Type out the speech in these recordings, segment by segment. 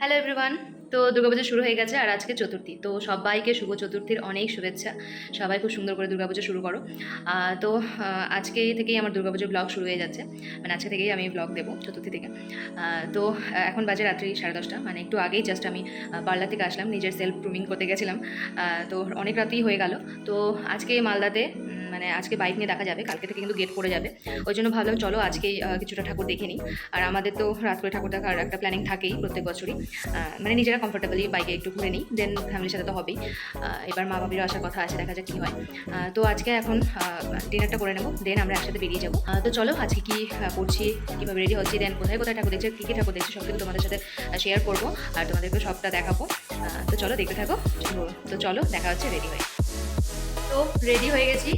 Hello everyone তো দুর্গাপুজো শুরু হয়ে গেছে আর আজকে চতুর্থী। তো সবাইকে শুভ চতুর্থীর অনেক শুভেচ্ছা। সবাই খুব সুন্দর করে দুর্গাপুজো শুরু করো। তো আজকে থেকেই আমার দুর্গাপুজোর ব্লগ শুরু হয়ে যাচ্ছে। মানে আজকে থেকেই আমি ব্লগ দেবো চতুর্থী থেকে। তো এখন বাজে রাত্রি সাড়ে দশটা। মানে একটু আগেই জাস্ট আমি পার্লার থেকে আসলাম। নিজের সেলফ গ্রুমিং করতে গেছিলাম। তো অনেক রাতেই হয়ে গেল। তো আজকে মালদাতে মানে আজকে বাইক নিয়ে দেখা যাবে, কালকে থেকে কিন্তু গেট পড়ে যাবে। ওই জন্য ভাবলাম চলো আজকেই কিছুটা ঠাকুর দেখে নিই। আর আমাদের তো রাত করে ঠাকুর দেখার একটা প্ল্যানিং থাকেই প্রত্যেক বছরই। মানে নিজেরা কমফোর্টেবলি বাইকে একটু ঘুরে নিই দেন ফ্যামিলির সাথে তো হবেই। এবার মা বাবিরও আসার কথা আছে, দেখা যাক কী হয়। তো আজকে এখন ডিনারটা করে নেব দেন আমরা একসাথে বেরিয়ে যাব। তো চলো আজকে কি করছি, কীভাবে রেডি হচ্ছি দেন কোথায় কোথায় ঠাকুর দেখছি, কী কী ঠাকুর দেখছি সব কিছু তোমাদের সাথে শেয়ার করব। আর তোমাদেরকে সবটা দেখাবো। তো চলো দেখতে থাকো তো চলো দেখা হচ্ছে রেডি হয়ে। তো রেডি হয়ে গেছি।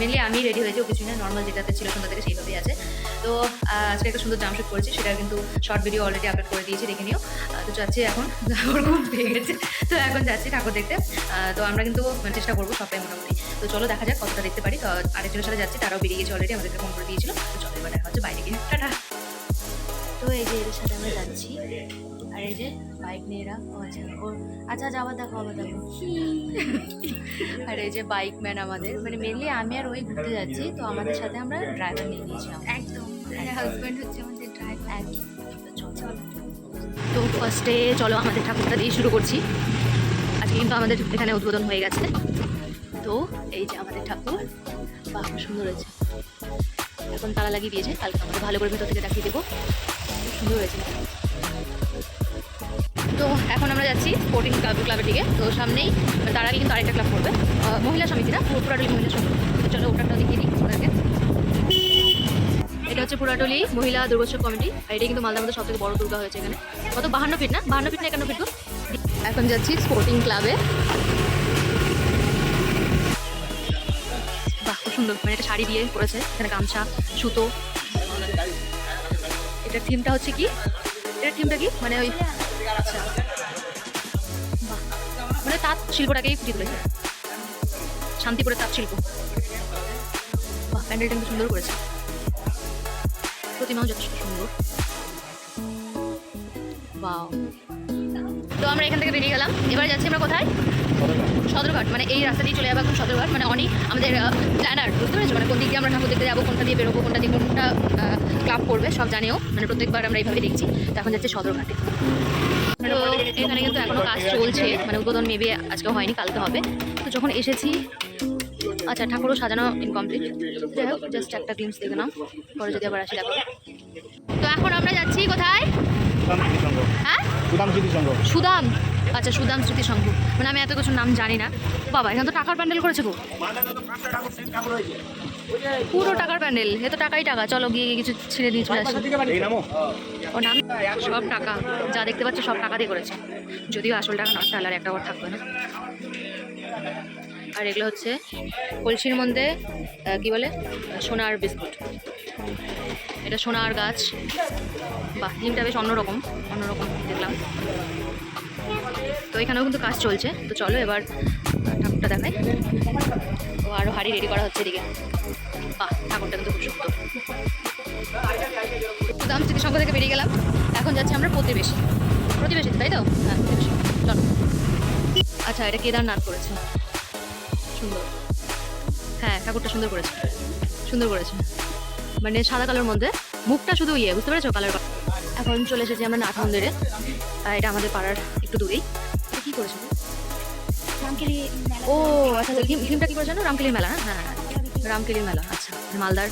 মেনলি আমি রেডি হয়েছি, ও কিছু না নর্মাল যেটাতে ছিল সন্ধ্যা থেকে সেইভাবেই আছে। তো আজকে একটা সুন্দর জামশুট করেছি সেটা কিন্তু শর্ট ভিডিও অলরেডি আপলোড করে দিয়েছি, দেখে নিও। তো যাচ্ছি এখন, ওর খুব পেয়ে গেছে। তো এখন যাচ্ছি ঠাকুর দেখতে। তো আমরা কিন্তু মানে চেষ্টা করব সবটাই মোটামুটি। তো চলো, দেখা যাক কতটা দেখতে পারি। আরেকজনের সাথে যাচ্ছি, তারাও বেরিয়ে গেছে অলরেডি আমাদেরকে ফোন করে দিয়েছিল। তো চলো, এবার দেখা হচ্ছে বাইরে গিয়ে। টাটা! তো এই যে এদের সাথে আমরা যাচ্ছি। আর এই যে বাইক নিয়ে এরা ও আচ্ছা ওর আচ্ছা আচ্ছা আবার দেখো আবার দেখো। আর এই যে বাইক ম্যান আমাদের। মানে মেনলি আমি আর ওই ঘুরতে যাচ্ছি তো আমাদের সাথে আমরা ড্রাইভার নিয়ে নিয়েছিলাম একদম। হাজব্যান্ড হচ্ছে আমাদের ড্রাইভার তো ফার্স্টে চলো। আমাদের ঠাকুরটা দিয়ে শুরু করছি। আজকে কিন্তু আমাদের এখানে উদ্বোধন হয়ে গেছে। তো এই যে আমাদের ঠাকুর বাহ সুন্দর হয়েছে। এখন তালা লাগিয়ে দিয়েছে কালকে আমাদের ভালো করে ভেতর থেকে দেখিয়ে দেবো। সুন্দর হয়েছে। তো এখন আমরা যাচ্ছি স্পোর্টিং ক্লাব ক্লাবের দিকে। তো সামনেই তার কিন্তু আরেকটা ক্লাব করবে মহিলা সমিতি না? পুরো পুরাটলি মহিলা সমিতি। চলো ওটাটা দেখিয়ে দিই ওদেরকে এটা হচ্ছে পুরাটলি মহিলা দুর্গোৎসব কমিটি। আর এটা কিন্তু মালদার মধ্যে সব থেকে বড় দুর্গা হয়েছে এখানে। কত? বাহান্ন ফিট না? বাহান্ন ফিট না একান্ন ফিট এখন যাচ্ছি স্পোর্টিং ক্লাবে বাহ, খুব সুন্দর। মানে এটা শাড়ি দিয়ে করেছে এখানে গামছা, সুতো। এটার থিমটা হচ্ছে কি? এটার থিমটা কি? মানে ওই আচ্ছা মানে তাঁত শিল্পটাকেই ফুটিয়ে তুলেছে। শান্তিপুরের তাঁত শিল্প। বাহ, প্যান্ডেলটা কিন্তু সুন্দর করেছে। প্রতিমাও যথেষ্ট সুন্দর। তো আমরা এখান থেকে বেরিয়ে গেলাম। এবার যাচ্ছি আমরা কোথায়? সদরঘাট। মানে এই রাস্তা দিয়ে চলে যাব এখন সদরঘাট। মানে অনেক আমাদের প্ল্যানার বুঝতে পেরেছ? মানে কোন দিক দিয়ে আমরা ঠাকুর দেখতে যাব, কোনটা দিয়ে বেরোবো, কোনটা দিয়ে কোনটা ক্লাব করবে, সব জানিও। মানে প্রত্যেকবার আমরা এইভাবে দেখছি। তো এখন যাচ্ছে সদরঘাটে। তো এখানে কিন্তু এখনও কাজ চলছে। মানে উদ্বোধন মেবি আজকে হয়নি কালকে হবে। তো যখন এসেছি আচ্ছা ঠাকুরও সাজানো ইনকমপ্লিট যাই হোক জাস্ট একটা গ্লিমস দেখে নাও। পরে যদি আবার আসি দেখো। তো এখন আমরা যাচ্ছি কোথায়? সুদাম হ্যাঁ? সুদাম আচ্ছা সুদাম স্মৃতি সংঘ। মানে আমি এত কিছু নাম জানি না। বাবা এখানে তো টাকার প্যান্ডেল করেছে গো। পুরো টাকার প্যান্ডেল এ তো টাকাই টাকা। চলো গিয়ে কিছু ছিঁড়ে দিয়ে চলে আসি। ও নাম? সব টাকা, যা দেখতে পাচ্ছ সব টাকা দিয়ে করেছে। যদিও আসল টাকা নয় তাহলে আর একটা ওর থাকবে না। আর এগুলো হচ্ছে কলসির মধ্যে কি বলে? সোনার বিস্কুট। এটা সোনার গাছ। বাহ থিমটা বেশ অন্যরকম অন্যরকম দেখলাম। তো এখানেও কিন্তু কাজ চলছে। তো চলো এবার ঠাকুরটা দেখাই। ও আরও হাড়ি রেডি করা হচ্ছে এদিকে। বাহ, ঠাকুরটা কিন্তু খুব সুন্দর। দাম স্মৃতিসংঘ থেকে বেরিয়ে গেলাম এখন যাচ্ছি আমরা প্রতিবেশী। প্রতিবেশী তাই তো? হ্যাঁ প্রতিবেশী। চলো। আচ্ছা এটা কেদারনাথ করেছে। সুন্দর। হ্যাঁ ঠাকুরটা সুন্দর করেছে। সুন্দর করেছে। মানে সাদা কালোর মধ্যে। মুখটা শুধু ইয়ে বুঝতে পেরেছ? কালার এখন চলে এসেছি আমরা নাথ মন্দিরে। আর এটা আমাদের পাড়ার একটু দূরেই। কী করেছে? রামকেলি ও আচ্ছা আচ্ছা থিম- থিমটা কি করেছে রামকেলির মেলা না? হ্যাঁ হ্যাঁ রামকেলির মেলা আচ্ছা। মানে মালদার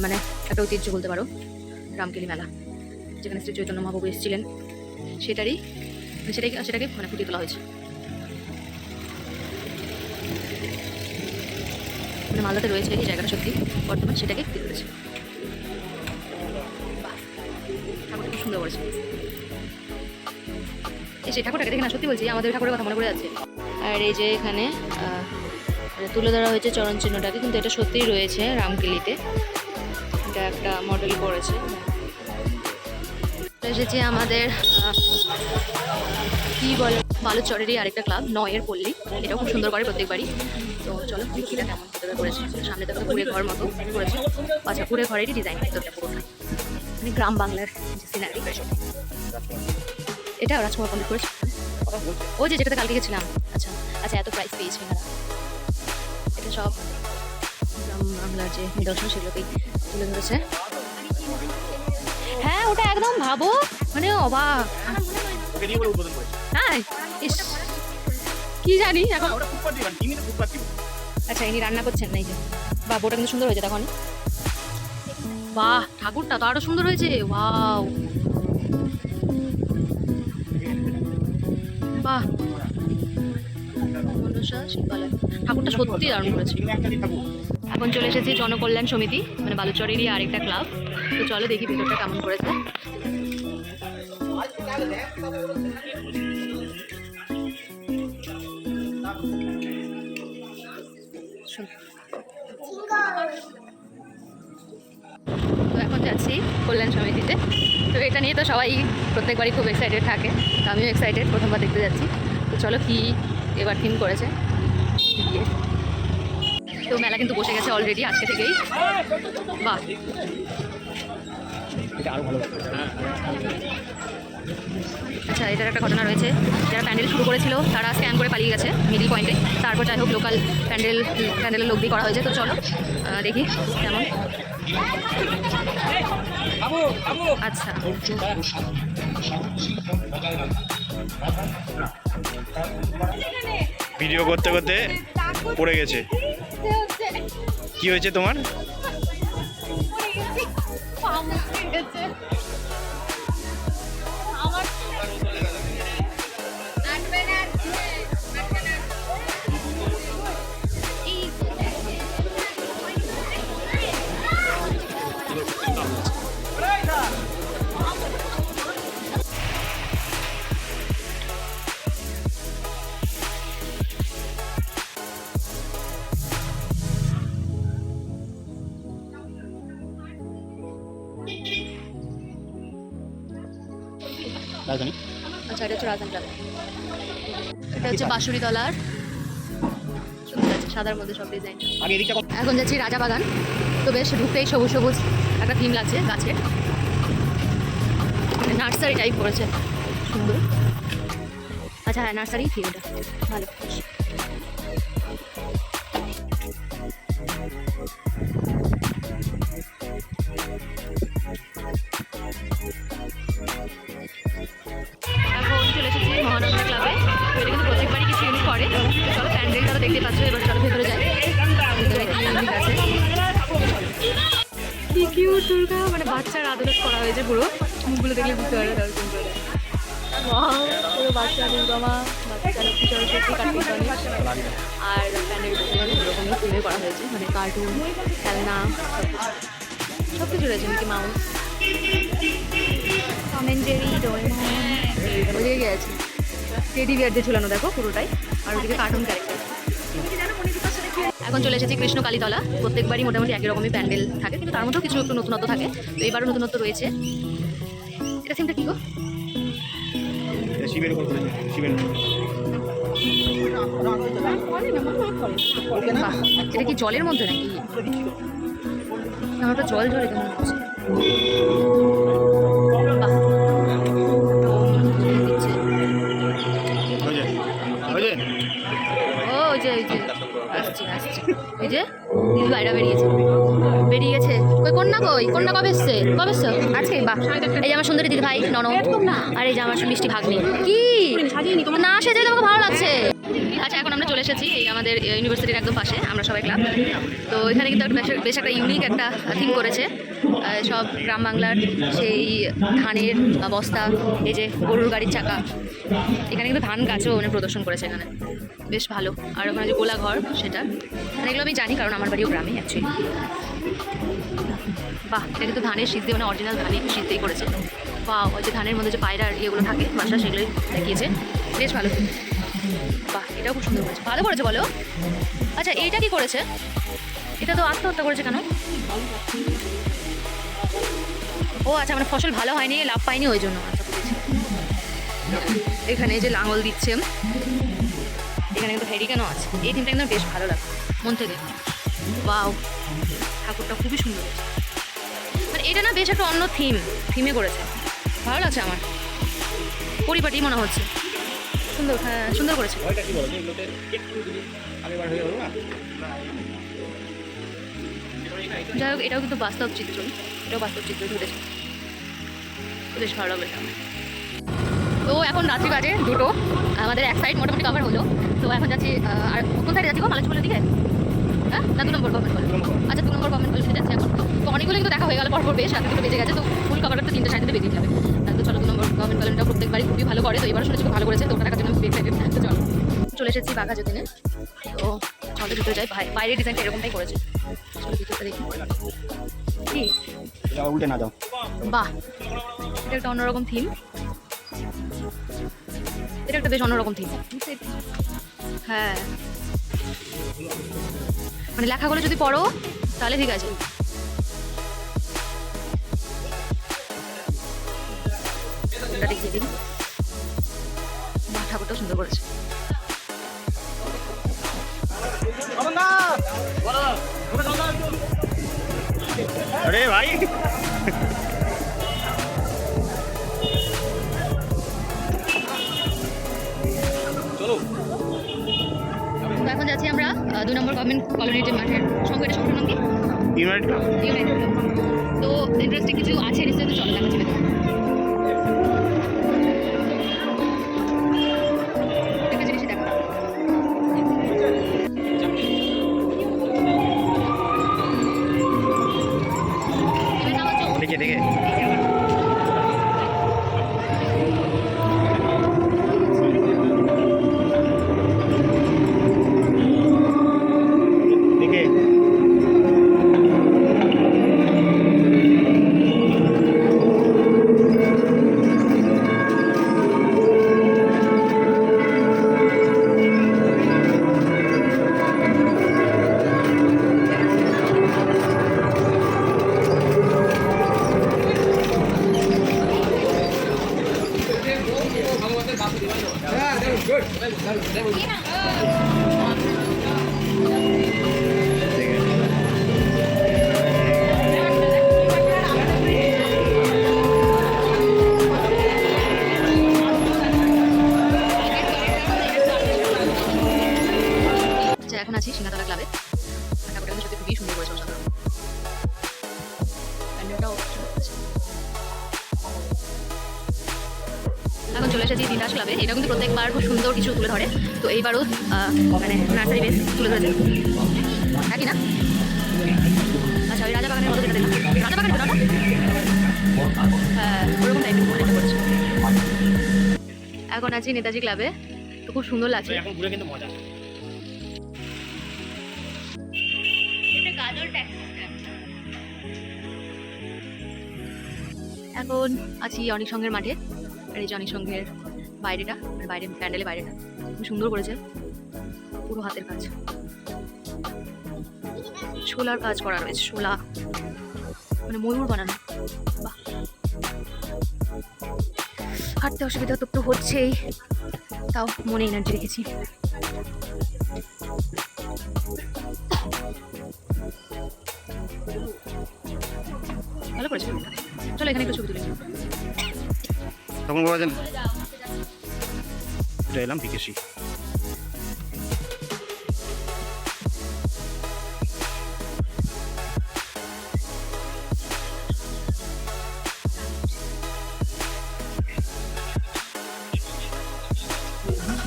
মানে একটা ঐতিহ্য বলতে পারো। রামকেলি মেলা, যেখানে শ্রী চৈতন্য মহাপ্রভু এসেছিলেন। সেটারই সেটাকে সেটাকে মানে ফুটিয়ে তোলা হয়েছে। মানে মালদাতে রয়েছে এই জায়গাটা সত্যি, বর্তমান সেটাকে ফুটিয়ে তুলেছে। ঠাকুরটা খুব সুন্দর করেছে। এই সেই ঠাকুরটাকে দেখে না, সত্যি বলছি, আমাদের ঠাকুরের কথা মনে পড়ে যাচ্ছে। আর এই যে এখানে তুলে ধরা হয়েছে চরণ চিহ্নটাকে কিন্তু এটা সত্যিই রয়েছে রামকেলিতে এটা একটা মডেল করেছে। এসেছে আমাদের কি বলে, বালুচরেরই আরেকটা ক্লাব নয়ের পল্লী। এটাও খুব সুন্দর করে প্রত্যেকবারই। তো চলো এটা কেমন ভিতরে করেছে। সামনে তো কুড়ে ঘর মতো করেছে। আচ্ছা কুড়ে ঘরেরই ডিজাইন ভিতরটা পুরোটা মানে গ্রাম বাংলার যে সিনারি এটা রাজকুমার কমপ্লিট করেছে। ওই যে, যেটাতে কালকে গেছিলাম। আচ্ছা আচ্ছা এত প্রাইস পেয়েছি। এটা সব বাংলার যে নিদর্শন সেগুলোকেই তুলে ধরেছে। হ্যাঁ ওটা একদম ভাবো মানে অবাক। ওকে নিয়ে বলে উদ্বোধন করেছে। হ্যাঁ ইস কি জানি এখন। ওটা আচ্ছা ইনি রান্না করছেন না এই যে। বাহ বোটা কিন্তু সুন্দর হয়েছে তখন। বাহ ঠাকুরটা তো আরও সুন্দর হয়েছে। ওয়াও। বাহ। ঠাকুরটা সত্যি দারুণ করেছে। এখানে চলে এসেছি জনকল্যাণ সমিতি মানে বালুচরেরই আরেকটা ক্লাব। তো চলো দেখি ভিতরটা কেমন করেছে। তো এখন যাচ্ছি কল্যাণ সমিতিতে। তো এটা নিয়ে তো সবাই প্রত্যেকবারই খুব এক্সাইটেড থাকে, তো আমিও এক্সাইটেড প্রথমবার দেখতে যাচ্ছি। তো চলো কি এবার থিম করেছে। গিয়ে তো মেলা কিন্তু বসে গেছে অলরেডি আজকে থেকেই। বাহ। এটা আরও ভালো লাগবে আচ্ছা এটার একটা ঘটনা রয়েছে। যারা প্যান্ডেল শুরু করেছিল তারা স্ক্যান করে পালিয়ে গেছে মিডিল পয়েন্টে তারপর যাই হোক লোকাল প্যান্ডেল প্যান্ডেলের লোক দিয়ে করা হয়েছে। তো চলো দেখি কেমন। আচ্ছা। ভিডিও করতে করতে পড়ে গেছে। কি হয়েছে তোমার? রাজধানী। আচ্ছা এটা হচ্ছে রাজধানী এটা হচ্ছে বাঁশুরি তলার। সাদার মধ্যে সব ডিজাইন এদিকটা এখন যাচ্ছি রাজা বাগান। তো বেশ ঢুকতেই সবুজ সবুজ একটা থিম লাগছে গাছের নার্সারি টাইপ করেছে। সুন্দর। আচ্ছা হ্যাঁ নার্সারি থিম এটা। ভালো। হয়েছে পুরো মুখগুলো দেখলে বুঝতে পারবে Wow, পুরো বাচ্চা দুর্গা মা বাচ্চা লক্ষ্মী সরস্বতী কার্তিক আর করা হয়েছে মানে কার্টুন খেলনা সব কিছু রয়েছে মাউস টেডি বিয়ার দিয়ে ঝুলানো দেখো পুরোটাই আর ওদিকে কার্টুন ক্যারেক্টার এখন চলে এসেছি কৃষ্ণ কালীতলা। প্রত্যেকবারই মোটামুটি একই রকমই প্যান্ডেল থাকে কিন্তু তার মধ্যেও কিছু একটু নতুনত্ব থাকে। তো এবারও নতুনত্ব রয়েছে। এটা সিমটা কি গো? এটা শিবের উপর শিবের বাহ, এটা কি জলের মধ্যে নাকি? ওটা জল জলে কেমন হচ্ছে দিদি বাইরে বেরিয়েছে। বেরিয়ে গেছে কই, কন্যা কই? কন্যা কবে এসছে? কবে এসছে? আজকে? বাহ। এই যে আমার সুন্দরী দিদি ভাই নন আর এই যে আমার মিষ্টি ভাগ্নি। কি? না সেজে তোমাকে ভালো লাগছে। আচ্ছা এখন আমরা চলে এসেছি এই আমাদের ইউনিভার্সিটির একদম পাশে, আমরা সবাই ক্লাব তো এখানে কিন্তু একটা বেশ- একটা ইউনিক একটা থিম করেছে। সব গ্রাম বাংলার সেই ধানের বস্তা এই যে গরুর গাড়ির চাকা, এখানে কিন্তু ধান গাছও মানে প্রদর্শন করেছে এখানে। বেশ ভালো। আর ওখানে যে গোলা ঘর সেটা মানে এগুলো আমি জানি কারণ আমার বাড়িও গ্রামে অ্যাকচুয়ালি বাহ, এটা কিন্তু ধানের সিদ্ধি মানে অরিজিনাল ধানই সিদ্ধেই করেছে। বা ওই যে ধানের মধ্যে যে পায়রার ইয়েগুলো থাকে, বাসা সেগুলোই দেখিয়েছে। বেশ ভালো। বাহ, এটাও খুব সুন্দর করেছে। ভালো করেছে, বলো। আচ্ছা এইটা কি করেছে? এটা তো আত্মহত্যা করেছে কেন? ও আচ্ছা মানে ফসল ভালো হয়নি, লাভ পায়নি ওই জন্য। এখানে যে লাঙল দিচ্ছে। এখানে কিন্তু হেরিকেনও আছে। এই থিমটা কিন্তু বেশ ভালো লাগে মন থেকে। বাও ঠাকুরটা খুবই সুন্দর মানে এটা না বেশ একটা অন্য থিম থিমে করেছে। ভালো লাগছে আমার। পরিপাটি মনে হচ্ছে। সুন্দর হ্যাঁ সুন্দর করেছে। যাই হোক, এটাও কিন্তু বাস্তব চিত্র। এটাও বাস্তব চিত্র ধরেছে বেশ ভালো লাগল তো এখন রাত্রি বাজে দুটো। আমাদের এক সাইড মোটামুটি কভার হলো। তো এখন যাচ্ছি আর কোন সাইডে যাচ্ছি গো? মালাচুলের দিকে? হ্যাঁ? না, দু নম্বর কলেজ আচ্ছা দু নম্বর গভর্নমেন্ট কলেজে যাচ্ছি এখন। তো অনেকগুলো কিন্তু দেখা হয়ে গেল পরপর বেশ, রাতে দুটো বেজে গেছে, তো ফুল কভার করতে তিনটে সাইডে বেরিয়ে যাবে। তো চলো, দু নম্বর গভর্নমেন্ট কলেজটা প্রত্যেকবারই খুবই ভালো করে, তো এবার শুনেছি ভালো করেছে, তো ওটা দেখার জন্য খুবই excited। তো চলো। চলে এসেছি বাঘা যতীনে। তো চলো, ভিতরে যাই। বাইরের ডিজাইনটা এরকমটাই করেছে। এটা উল্টে না দাও। বাহ এটা একটা অন্যরকম থিম এটা একটা বেশ অন্যরকম থিম হ্যাঁ। মানে লেখাগুলো যদি পড়ো তাহলে ঠিক আছে। দেখিয়ে দিন বাহ ঠাকুরটাও সুন্দর করেছে। আরে ভাই এখন যাচ্ছি আমরা দু নম্বর গভর্নমেন্ট কলোনির যে মাঠের সঙ্গে এটা সংখ্যার নাম কি? ইউনাইটেড। তো ইন্টারেস্টিং কিছু আছে এটা কিন্তু প্রত্যেকবার খুব সুন্দর কিছু তুলে ধরে। তো এইবারও মানে নার্সারি বেস তুলে ধরেছে। একই না? আচ্ছা ওই রাজা বাগানের মতো যেটা দেখলাম। রাজা বাগান? হ্যাঁ ওরকম টাইপের মনে করেছে এখন আছি নেতাজি ক্লাবে তো খুব সুন্দর লাগছে। এখন ঘুরে কিন্তু মজা। এখন আছি অনেক সঙ্গের মাঠে আর এই যে অনেক সঙ্গের বাইরেটা মানে বাইরে প্যান্ডেলের বাইরেটা। খুব সুন্দর করেছে। পুরো হাতের কাজ। শোলার কাজ করা রয়েছে শোলা মানে ময়ূর বানানো। বাহ। হাঁটতে অসুবিধা তো একটু হচ্ছেই। তাও মনে এনার্জি রেখেছি। ভালো করেছে। চলো এখানে একটু ছবি তুলে। তখন এটা এলাম বিকেশি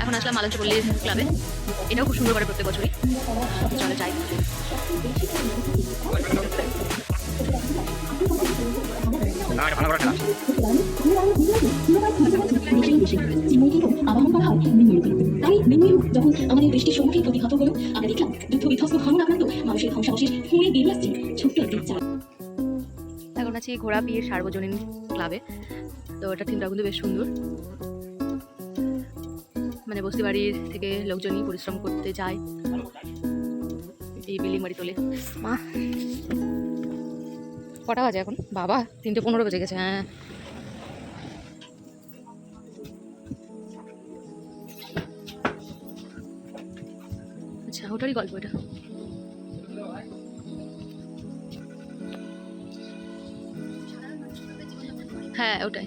এখন আসলাম মালঞ্চপল্লির ক্লাবে এটাও খুব সুন্দর করে প্রত্যেক বছরই চলে যাই না এটা ভালো করে খেলা তাই যখন আমাদের চার এখন আছি ঘোড়া বিয়ের সার্বজনীন ক্লাবে। তো এটা থিমটা কিন্তু বেশ সুন্দর। মানে বস্তি বাড়ির থেকে লোকজনই পরিশ্রম করতে যায়। এই বিল্ডিং বাড়ি তোলে। মা, কটা বাজে এখন? বাবা, তিনটে পনেরো বেজে গেছে হ্যাঁ। ওটারই গল্প এটা। হ্যাঁ ওটাই।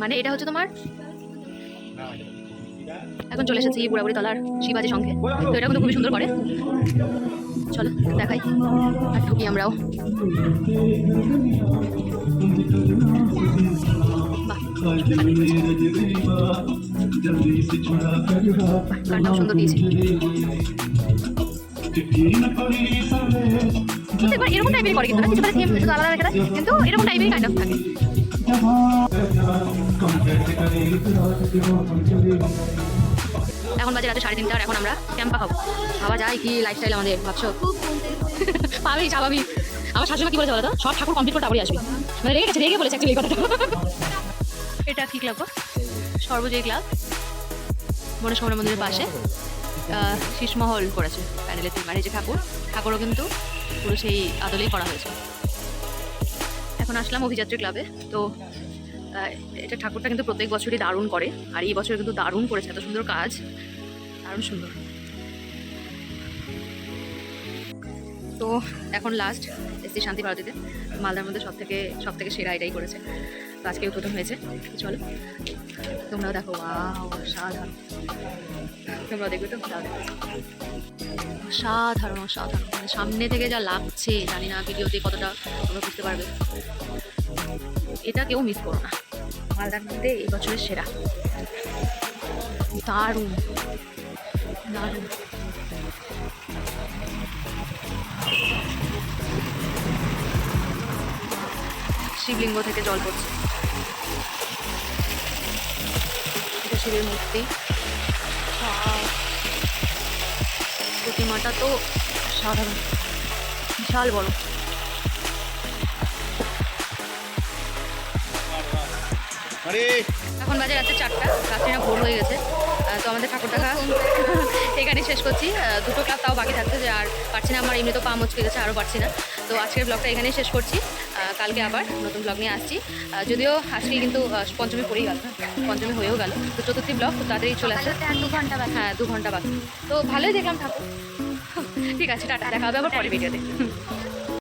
মানে এটা হচ্ছে তোমার? এখন চলে এসেছি বুড়াবুড়ি তলার শিবাজি সংঘে তো এটা কিন্তু খুবই সুন্দর করে। চলো, দেখাই। আর ঢুকি আমরাও। গানটাও সুন্দর দিয়েছে। এরকম করে, কিন্তু কিন্তু এরকম অফ থাকে। এখন বাজে রাতে সাড়ে তিনটা, আর এখন আমরা ক্যাম্পা খাব ভাবা যায় কি লাইফস্টাইল আমাদের, ভাবছ? পাবি স্বাভাবিক আমার শাশুড়ি কি বলেছে বলো তো? সব ঠাকুর কমপ্লিট করে তারপরে আসবি। মানে রেগে গেছে, রেগে বলেছে অ্যাকচুয়ালি কথাটা। এটা কি ক্লাব সর্বজয়ী ক্লাব মনস্কামনা মন্দিরের পাশে। শীষমহল করেছে প্যান্ডেলের থিম আর এই যে ঠাকুর, ঠাকুরও কিন্তু পুরো সেই আদলেই করা হয়েছে। এখন আসলাম অভিযাত্রী ক্লাবে তো এটা ঠাকুরটা কিন্তু প্রত্যেক বছরই দারুণ করে, আর এই বছর কিন্তু দারুণ করেছে, এত সুন্দর কাজ, দারুণ সুন্দর। তো, এখন লাস্ট এসছি শান্তি ভারতীতে মালদার মধ্যে সব থেকে সব থেকে সেরা এটাই করেছে। তো আজকে উদ্বোধন হয়েছে, চলো। তোমরাও দেখো ওয়াও সাধারণ তোমরাও দেখবে তো দেখো। অসাধারণ অসাধারণ মানে সামনে থেকে যা লাগছে, জানি না ভিডিওতে কতটা, তোমরা বুঝতে পারবে। এটা কেউ মিস করো না। মালদার মধ্যে এই বছরের সেরা। দারুণ। দারুণ। শিবলিঙ্গ থেকে জল পড়ছে। শিবের মূর্তি। প্রতিমাটা তো সাধারণ। বিশাল বড়। এখন বাজে রাত্রে চারটা। রাত্রিটা ভোর হয়ে গেছে। তো আমাদের ঠাকুর দেখা এখানে শেষ করছি। দুটো ক্লাব তাও বাকি থাকছে যে আর পারছি না। আমার এমনি তো পা মুচকে গেছে আরও পারছি না। তো আজকের ব্লগটা এখানেই শেষ করছি। কালকে আবার নতুন ব্লগ নিয়ে আসছি। যদিও আজকে কিন্তু পঞ্চমী পড়েই গেল পঞ্চমী হয়েও গেল তো চতুর্থী ব্লগ তো তাড়াতাড়ি চলে আসছে দু ঘণ্টা বাকি। হ্যাঁ দু ঘণ্টা বাকি। তো ভালোই দেখলাম ঠাকুর। ঠিক আছে টাটা দেখা হবে আবার পরে ভিডিওতে